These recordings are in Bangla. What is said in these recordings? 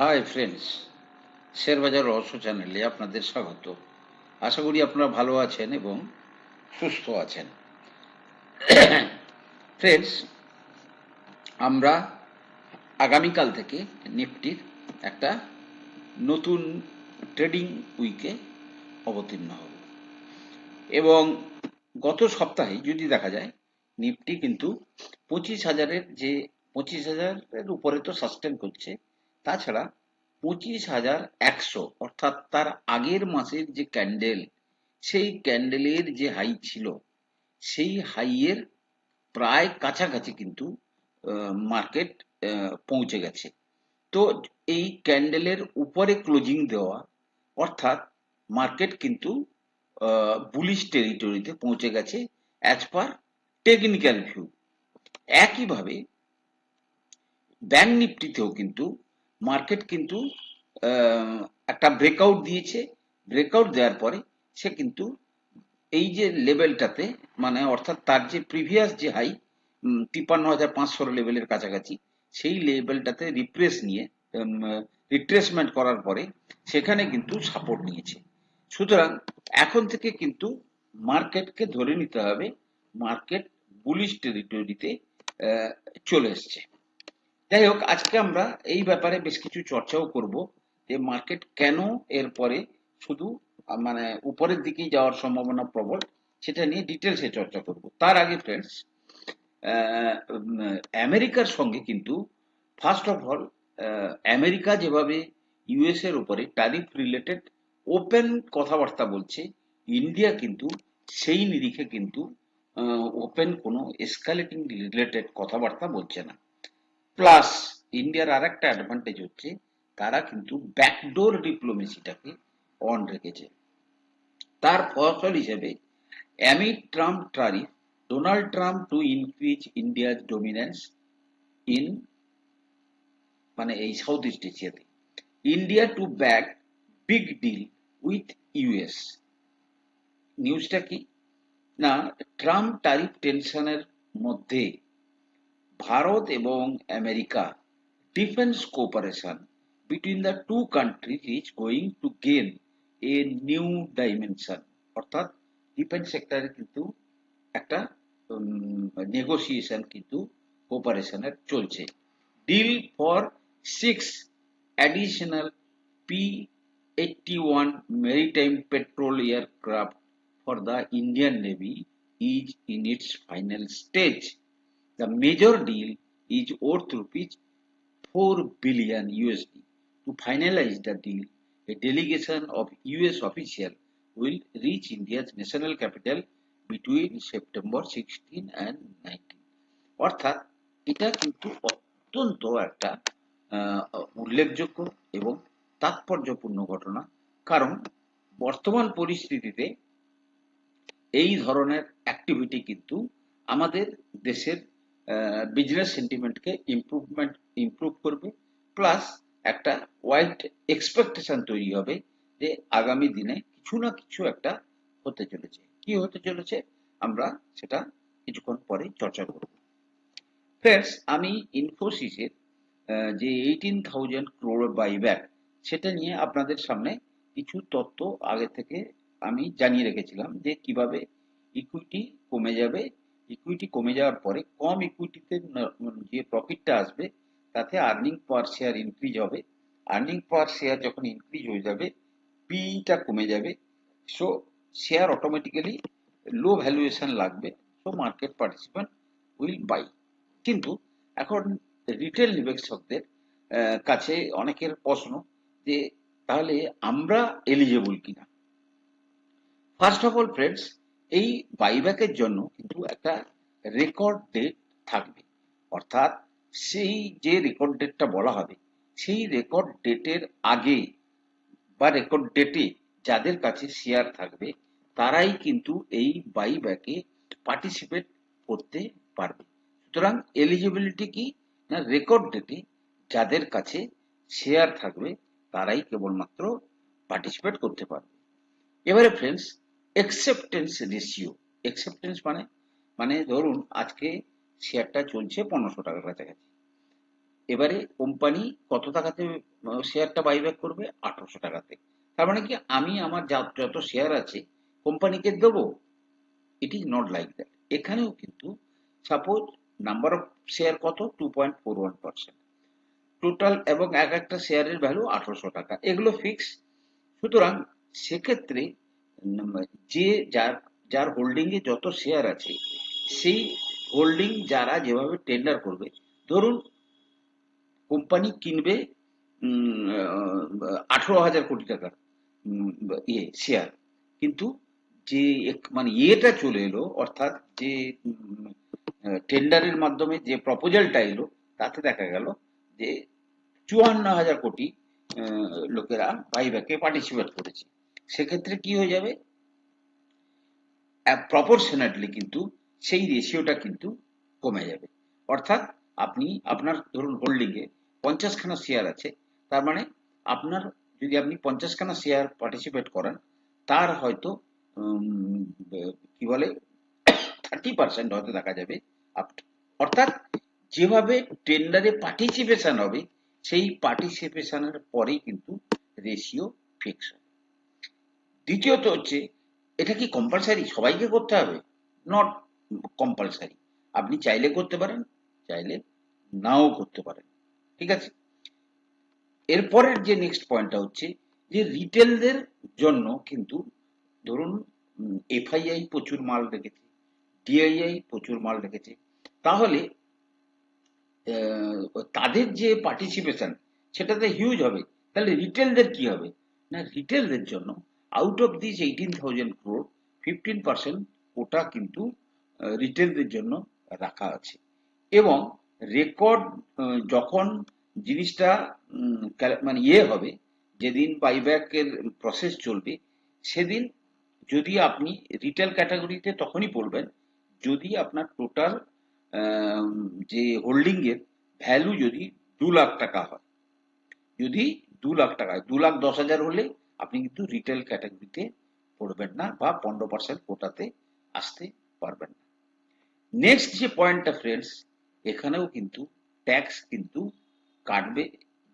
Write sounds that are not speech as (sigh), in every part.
হাই ফ্রেন্ডস শেয়ারবাজার রহস্য চ্যানেলে আপনাদের স্বাগত। আশা করি আপনারা ভালো আছেন এবং সুস্থ আছেন। ফ্রেন্ডস আমরা আগামীকাল থেকে নিফটির একটা নতুন ট্রেডিং উইকে অবতীর্ণ হব। এবং গত সপ্তাহে যদি দেখা যায়, নিফটি কিন্তু পঁচিশ হাজারের যে পঁচিশ হাজারের উপরে তো সাস্টেন করছে তাছাড়া পঁচিশ হাজার একশো, অর্থাৎ তার আগের মাসের যে ক্যান্ডেল সেই ক্যান্ডেলের যে হাই ছিল, সেই হাইয়ের প্রায় কাছাকাছি কিন্তু মার্কেট পৌঁছে গেছে। তো এই ক্যান্ডেলের উপরে ক্লোজিং দেওয়া, অর্থাৎ মার্কেট কিন্তু বুলিশ টেরিটরিতে পৌঁছে গেছে অ্যাজ পার টেকনিক্যাল ভিউ একইভাবে ব্যাংক নিফটিতেও কিন্তু মার্কেট কিন্তু একটা ব্রেকআউট দিয়েছে। ব্রেকআউট দেওয়ার পরে সে কিন্তু এই যে লেভেলটাতে মানে অর্থাৎ তার যে প্রিভিয়াস যে হাই তিপ্পান্ন হাজার পাঁচশো লেভেলের কাছাকাছি, সেই লেভেলটাতে রিপ্রেস নিয়ে রিট্রেসমেন্ট করার পরে সেখানে কিন্তু সাপোর্ট নিয়েছে। সুতরাং এখন থেকে কিন্তু মার্কেটকে ধরে নিতে হবে। মার্কেট বুলিশ টেরিটরিতে চলে এসছে। যাই হোক আজকে আমরা এই ব্যাপারে বেশ কিছু চর্চাও করব যে মার্কেট কেন এরপরে শুধু মানে উপরের দিকেই যাওয়ার সম্ভাবনা প্রবল, সেটা নিয়ে ডিটেলসে চর্চা করব। তার আগে ফ্রেন্ডস আমেরিকার সঙ্গে কিন্তু ফার্স্ট অফ অল আমেরিকা যেভাবে ইউএস এর উপরে ট্যারিফ রিলেটেড ওপেন কথাবার্তা বলছে ইন্ডিয়া কিন্তু সেই নিরিখে কিন্তু ওপেন কোনো এসকালেটিং রিলেটেড কথাবার্তা বলছে না। প্লাস ইন্ডিয়ার আর একটা অ্যাডভান্টেজ হচ্ছে, তারা কিন্তু ব্যাকডোর ডিপ্লোমেসিটাকে অন রেখেছে। তার ফসল হিসেবে অ্যামি Trump tariff Donald Trump to increase ইন্ডিয়ার ডোমিনেন্স ইন মানে এই সাউথ ইস্ট এশিয়াতে India to back big deal with US নিউজটা কি? না ট্রাম্প ট্যারিফ টেনশনের মধ্যে ভারত এবং America defence cooperation between the two countries is going to gain a new dimension অর্থাৎ ডিফেন্স সেক্টরে কিন্তু একটা নেগোসিয়েশন কিন্তু কোঅপারেশনের চলছে। Deal for six additional P eighty one maritime patrol aircraft for the Indian navy is in its final stage The major deal is worth rupees 4 billion USD. To finalize the deal, a delegation of US officials will reach India's national capital between September 16 and 19. অর্থাৎ এটা কিন্তু অত্যন্ত একটা উল্লেখযোগ্য এবং তাৎপর্যপূর্ণ ঘটনা কারণ বর্তমান পরিস্থিতিতে এই ধরনের অ্যাক্টিভিটি কিন্তু আমাদের দেশের বিজনেস সেন্টিমেন্টকে ইম্প্রুভমেন্ট ইম্প্রুভ করবে প্লাস একটা ওয়াইড এক্সপেকটেশন তৈরি হবে যে আগামী দিনে কিছু না কিছু একটা হতে চলেছে। কি হতে চলেছে? আমরা সেটা কিছুক্ষণ পরে চর্চা করব। ফ্রেন্ডস আমি ইনফোসিসের যে এইটিন থাউজেন্ড ক্রোড় বাইব্যাক সেটা নিয়ে আপনাদের সামনে কিছু তথ্য আগে থেকে আমি জানিয়ে রেখেছিলাম যে কীভাবে ইকুইটি কমে যাবে ইকুইটি কমে যাওয়ার পরে কম ইকুইটিতে যে প্রফিটটা আসবে, তাতে আর্নিং পার শেয়ার ইনক্রিজ হবে। আর্নিং পার শেয়ার যখন ইনক্রিজ হয়ে যাবে পিটা কমে যাবে। So share automatically low valuation লাগবে। So market participant will buy কিন্তু এখন রিটেল নিবেশকদের কাছে অনেকের প্রশ্ন যে, তাহলে আমরা এলিজেবল কিনা? ফার্স্ট অফ অল ফ্রেন্ডস এই বাইব্যাকের জন্য কিন্তু একটা রেকর্ড ডেট থাকবে। অর্থাৎ সেই যে রেকর্ড ডেটটা বলা হবে, সেই রেকর্ড ডেটের আগে বা রেকর্ড ডেটে যাদের কাছে শেয়ার থাকবে, তারাই কিন্তু এই বাইব্যাকে পার্টিসিপেট করতে পারবে। সুতরাং এলিজিবিলিটি কি না রেকর্ড ডেটে যাদের কাছে শেয়ার থাকবে, তারাই কেবলমাত্র পার্টিসিপেট করতে পারবে। এবারে ফ্রেন্ডস অ্যাকসেপ্টেন্স রেশিও অ্যাকসেপ্টেন্স মানে মানে ধরুন আজকে শেয়ারটা চলছে পনেরোশো টাকার কাছাকাছি। এবারে কোম্পানি কত টাকাতে শেয়ারটা বাইব্যাক করবে? আঠারোশো টাকাতে। তার মানে কি আমি আমার যত শেয়ার আছে কোম্পানিকে দেবো? It is not like that এখানেও কিন্তু সাপোজ নাম্বার অফ শেয়ার কত? Two point four one percent total এবং এক একটা শেয়ারের ভ্যালু আঠারোশো টাকা। এগুলো ফিক্স সুতরাং সেক্ষেত্রে যে যার যার হোল্ডিং এ যত শেয়ার আছে, সেই হোল্ডিং যারা যেভাবে টেন্ডার করবে, ধরুন কোম্পানি কিনবে আঠারো হাজার কোটি টাকার ইয়ে শেয়ার কিন্তু যে মানে ইয়েটা চলে এলো, অর্থাৎ যে টেন্ডারের মাধ্যমে যে প্রপোজালটা এলো, তাতে দেখা গেল যে চুয়ান্ন হাজার কোটি লোকেরা বাইব্যাকে পার্টিসিপেট করেছে। সেক্ষেত্রে কি হয়ে যাবে? প্রপোর্শনেটলি কিন্তু সেই রেশিওটা কিন্তু কমে যাবে। অর্থাৎ আপনি আপনার ধরুন হোল্ডিং এ পঞ্চাশখানা শেয়ার আছে, তার মানে আপনার যদি আপনি পঞ্চাশখানা শেয়ার পার্টিসিপেট করেন, তার হয়তো কি বলে থার্টি পার্সেন্ট হয়তো দেখা যাবে অর্থাৎ যেভাবে টেন্ডারে পার্টিসিপেশন হবে, সেই পার্টিসিপেশনের পরেই কিন্তু রেশিও ফিক্স হবে। দ্বিতীয়ত হচ্ছে, এটা কি কম্পালসারি সবাইকে করতে হবে? নট কম্পালসারি আপনি চাইলে করতে পারেন, চাইলে নাও করতে পারেন। ঠিক আছে? এরপরের যে নেক্সট পয়েন্টটা হচ্ছে যে রিটেলদের জন্য কিন্তু ধরুন এফআইআই প্রচুর মাল রেখেছে ডিআইআই প্রচুর মাল রেখেছে। তাহলে তাদের যে পার্টিসিপেশন সেটাতে হিউজ হবে। তাহলে রিটেলদের কি হবে? না রিটেলদের জন্য out of this eighteen thousand crore fifteen percent ওটা কিন্তু রিটেলদের জন্য রাখা আছে। এবং রেকর্ড যখন জিনিসটা মানে ইয়ে হবে, যেদিন বাইব্যাকের প্রসেস চলবে, সেদিন যদি আপনি রিটেল ক্যাটাগরিতে তখনই পড়বেন, যদি আপনার টোটাল যে হোল্ডিং এর ভ্যালু যদি দু লাখ টাকা হয়। যদি দু লাখ টাকা দু লাখ দশ হাজার হলে আপনি কিন্তু রিটেল ক্যাটাগরিতে পড়বেন না বা পনেরো পার্সেন্ট কোটাতে আসতে পারবেন না। নেক্সট যে পয়েন্টটা ফ্রেন্ডস এখানেও কিন্তু ট্যাক্স কিন্তু কাটবে।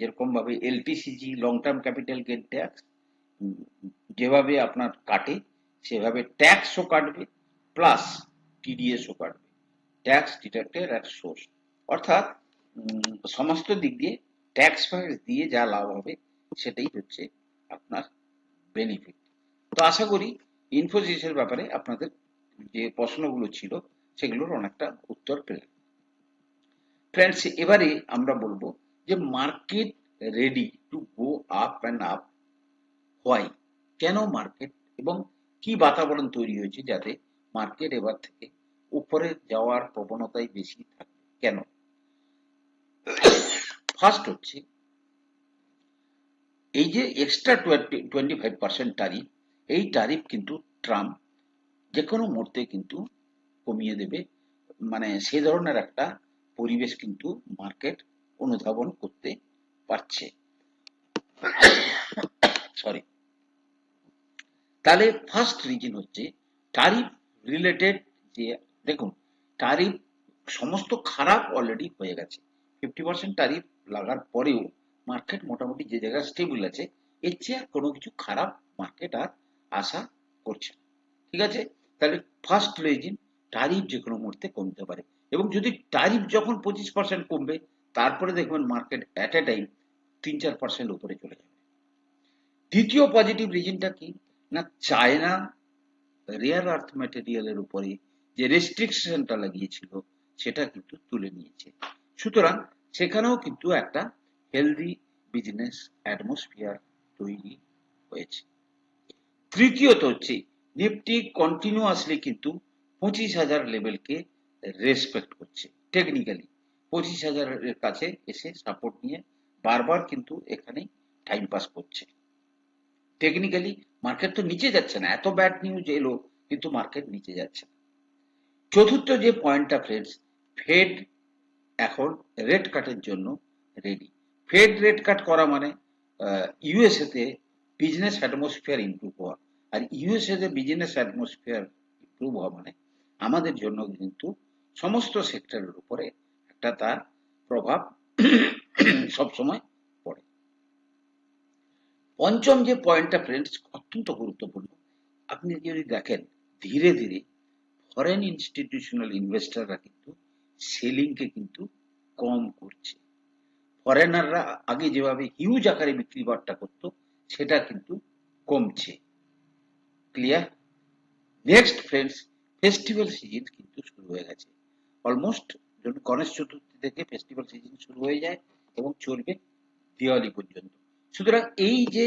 যেরকম ভাবে LTCG long term capital gain tax যেভাবে আপনার কাটে, সেভাবে ট্যাক্সও কাটবে প্লাস টিডিএসও কাটবে। ট্যাক্স ডিডাক্টেড অ্যাট সোর্স অর্থাৎ সমস্ত দিক দিয়ে ট্যাক্স ফ্যাক্স দিয়ে যা লাভ হবে, সেটাই হচ্ছে আপনার বেনিফিট তো আশা করি ইনফোসিসের ব্যাপারে আপনাদের যে প্রশ্নগুলো ছিল, সেগুলোর অনেকটা উত্তর পেলেন ফ্রেন্ডস এবারে আমরা বলব যে market ready to go up and up why কেন মার্কেট এবং কি বাতাবরণ তৈরি হয়েছে যাতে মার্কেট এবার থেকে উপরে যাওয়ার প্রবণতাই বেশি থাকবে কেন? ফার্স্ট হচ্ছে এই যে extra twenty five percent tariff এই টারিফ কিন্তু ট্রাম্প যে কোনো মুহূর্তে কিন্তু কমিয়ে দেবে। মানে সে ধরনের একটা পরিবেশ কিন্তু মার্কেট অনুধাবন করতে পারছে। সরি তাহলে ফার্স্ট রিজন হচ্ছে টারিফ রিলেটেড যে, দেখুন টারিফ সমস্ত খারাপ অলরেডি হয়ে গেছে। ফিফটি পার্সেন্ট টারিফ লাগার পরেও মার্কেট মোটামুটি যে জায়গায় স্টেবল আছে, এর চেয়ে আর কোনো কিছু খারাপ মার্কেট আর আশা করছে ঠিক আছে? তাহলে ফার্স্ট রিজন টারিফ যে কোনো মুহূর্তে কমতে পারে। এবং যদি টারিফ যখন পঁচিশ পার্সেন্ট কমবে, তারপরে দেখবেন মার্কেট অ্যাট এ টাইম তিন চার পার্সেন্ট উপরে চলে যাবে। দ্বিতীয় পজিটিভ রিজনটা কি? না চায়না রেয়ার আর্থ ম্যাটেরিয়ালের উপরে যে রেস্ট্রিকশনটা লাগিয়েছিল, সেটা কিন্তু তুলে নিয়েছে। সুতরাং সেখানেও কিন্তু একটা হেলদি বিজনেস অ্যাটমসফিয়ার তৈরি হয়েছে। তৃতীয়ত হচ্ছে, নিফটি কন্টিনিউয়াসলি কিন্তু পঁচিশ হাজার লেভেলকে রেসপেক্ট করছে। টেকনিক্যালি পঁচিশ হাজারের কাছে এসে সাপোর্ট নিয়ে বারবার কিন্তু এখানে টাইম পাস করছে। টেকনিক্যালি মার্কেট তো নিচে যাচ্ছে না, এত ব্যাড নিউজ এলো কিন্তু মার্কেট নিচে যাচ্ছে না। চতুর্থ যে পয়েন্টটা ফ্রেন্ডস ফেড এখন রেড কাটের জন্য রেডি ফেড রেট কাট করা মানে ইউএসএ তে বিজনেস অ্যাটমসফিয়ার ইমপ্রুভ হওয়া। আর ইউএসএ তে বিজনেস অ্যাটমসফিয়ার ইমপ্রুভ হওয়া মানে আমাদের জন্য কিন্তু সমস্ত সেক্টরের উপরে একটা তার প্রভাব (coughs) সবসময় পড়ে। পঞ্চম যে পয়েন্টটা ফ্রেন্ডস অত্যন্ত গুরুত্বপূর্ণ। আপনি যদি দেখেন, ধীরে ধীরে ফরেন ইনস্টিটিউশনাল ইনভেস্টররা কিন্তু সেলিংকে কিন্তু কম করছে। ফরেনাররা আগে যেভাবে হিউজ আকারে বিক্রি বাট্টা করতো, সেটা কিন্তু কমছে। Clear next friends festival season কিন্তু শুরু হয়ে গেছে। অলমোস্ট গণেশ চতুর্থী থেকে ফেস্টিভ্যাল সিজন শুরু হয়ে যায় এবং চলবে দিওয়ালি পর্যন্ত। সুতরাং এই যে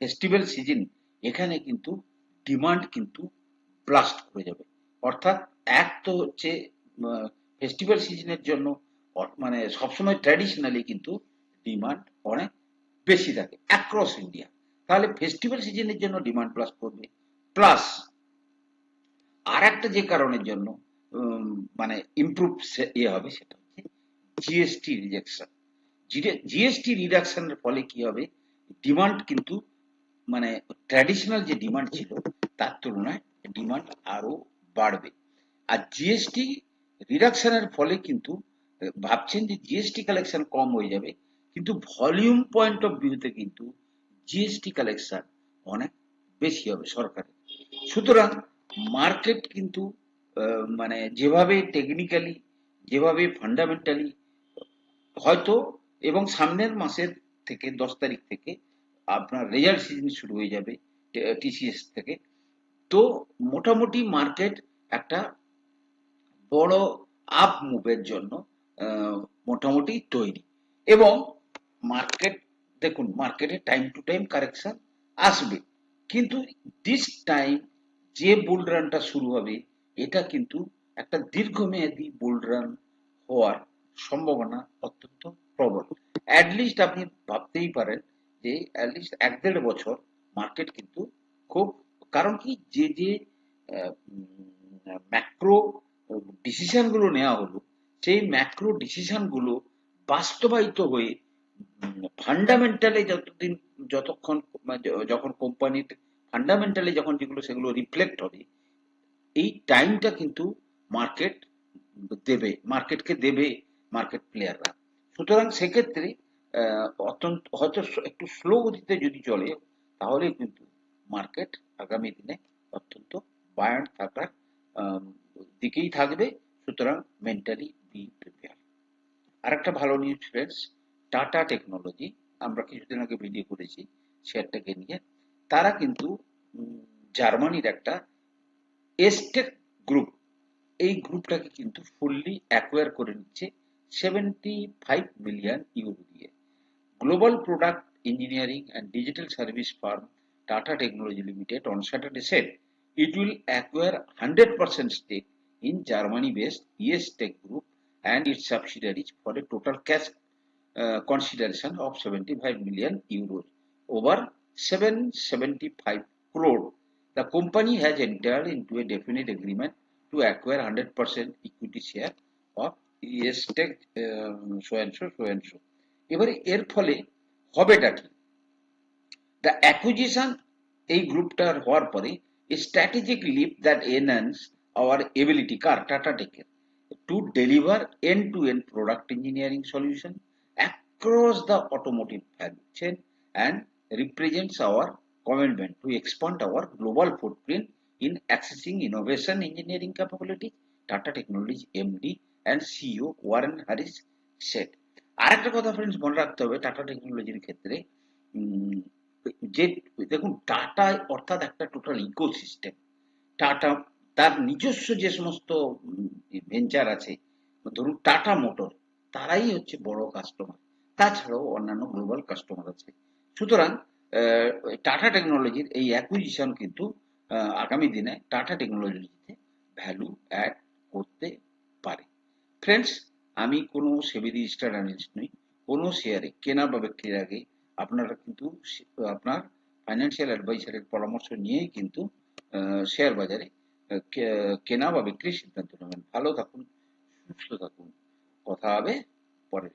ফেস্টিভ্যাল সিজন এখানে কিন্তু ডিমান্ড কিন্তু ব্লাস্ট করে যাবে। অর্থাৎ এক তো হচ্ছে ফেস্টিভ্যাল সিজনের জন্য মানে সবসময় ট্র্যাডিশনালি কিন্তু ডিমান্ড অনেক বেশি থাকে অ্যাক্রস ইন্ডিয়া তাহলে ফেস্টিভ্যাল সিজনের জন্য ডিমান্ড প্লাস করবে। প্লাস আর একটা যে কারণের জন্য মানে ইমপ্রুভ ইয়ে হবে সেটা হচ্ছে জিএসটি রিজেকশন জিএসটি রিডাকশনের ফলে কি হবে? ডিমান্ড কিন্তু মানে ট্র্যাডিশনাল যে ডিমান্ড ছিল, তার তুলনায় ডিমান্ড আরও বাড়বে। আর জিএসটি রিডাকশনের ফলে কিন্তু ভাবছেন যে জিএসটি কালেকশন কম হয়ে যাবে, কিন্তু ভলিউম পয়েন্ট অফ ভিউতে কিন্তু জিএসটি কালেকশন অনেক বেশি হবে সরকারের। সুতরাং মার্কেট কিন্তু মানে যেভাবে টেকনিক্যালি যেভাবে ফান্ডামেন্টালি হয়তো এবং সামনের মাসের থেকে দশ তারিখ থেকে আপনার রেজাল্ট সিজন শুরু হয়ে যাবে টিসিএস থেকে। তো মোটামুটি মার্কেট একটা বড় আপ মুভের জন্য মোটামুটি তৈরি। এবং মার্কেট দেখুন মার্কেটে টাইম টু টাইম কারেকশন আসবে। কিন্তু দিস টাইম যে বুল রানটা শুরু হবে, এটা কিন্তু একটা দীর্ঘমেয়াদী বুল রান হওয়ার সম্ভাবনা অত্যন্ত প্রবল। অ্যাটলিস্ট আপনি ভাবতেই পারেন যে অ্যাটলিস্ট এক দেড় বছর মার্কেট কিন্তু খুব, কারণ কি? যে যে ম্যাক্রো ডিসিশনগুলো নেওয়া হলো সেই ম্যাক্রো ডিসিশনগুলো বাস্তবায়িত হয়ে ফান্ডামেন্টালি যতদিন, যতক্ষণ মানে যখন কোম্পানির ফান্ডামেন্টালি যখন যেগুলো, সেগুলো রিফ্লেক্ট হবে, এই টাইমটা কিন্তু মার্কেট দেবে মার্কেটকে দেবে মার্কেট প্লেয়াররা সুতরাং সেক্ষেত্রে অত্যন্ত, হয়তো একটু স্লো গতিতে যদি চলে, তাহলে কিন্তু মার্কেট আগামী দিনে অত্যন্ত বায়ান্ট থাকার দিকেই থাকবে। সুতরাং মেন্টালি বি প্রিপেয়ার আর একটা ভালো নিউজ ফ্রেন্ডস টাটা টেকনোলজি আমরা কিছুদিন আগে ভিডিও করেছি শেয়ারটাকে নিয়ে, তারা কিন্তু জার্মানির একটা এসটেক গ্রুপ এই গ্রুপটাকে কিন্তু ফুললি অ্যাকোয়ার করে নিচ্ছে সেভেন্টি ফাইভ মিলিয়ন ইউরো দিয়ে। Global product engineering and digital service firm Tata technology limited on Saturday said, it will acquire 100% stake in Germany-based ES Tech Group and its subsidiaries for a total cash uh, consideration of 75 million euros over 775 crore. The company has entered into a definite agreement to acquire 100% equity share of ES Tech um, so and so so and so. এবারে এর ফলে হবেটা কি দ্য অ্যাকুইজিশন এই গ্রুপটার হওয়ার পরে strategic leap that enhance our ability car Tata টেকের deliver end to end product engineering solution across the automotive value chain and represents our commitment to expand our global footprint in accessing innovation engineering capabilities, Tata Technologies MD and CEO Warren Harris said. আরেকটা কথা ফ্রেন্ডস মনে রাখতে হবে টাটা টেকনোলজির ক্ষেত্রে যে দেখুন টাটা অর্থাৎ একটা টোটাল ইকোসিস্টেম টাটা তার নিজস্ব যে সমস্ত ভেঞ্চার আছে, ধরুন টাটা মোটর তারাই হচ্ছে বড় কাস্টমার তাছাড়াও অন্যান্য গ্লোবাল কাস্টমার আছে। সুতরাং টাটা টেকনোলজির এই অ্যাকুইজিশন কিন্তু আগামী দিনে টাটা টেকনোলজিতে ভ্যালু অ্যাড করতে পারে। ফ্রেন্ডস আমি কোনো সেবি রেজিস্টার্ড অ্যানালিস্ট নই, কোনো শেয়ারে কেনা বা বিক্রির আগে আপনারা কিন্তু আপনার ফাইন্যান্সিয়াল অ্যাডভাইসারের পরামর্শ নিয়েই কিন্তু শেয়ার বাজারে কেনা বা বিক্রির সিদ্ধান্ত নেবেন। ভালো থাকুন সুস্থ থাকুন। কথা হবে পরের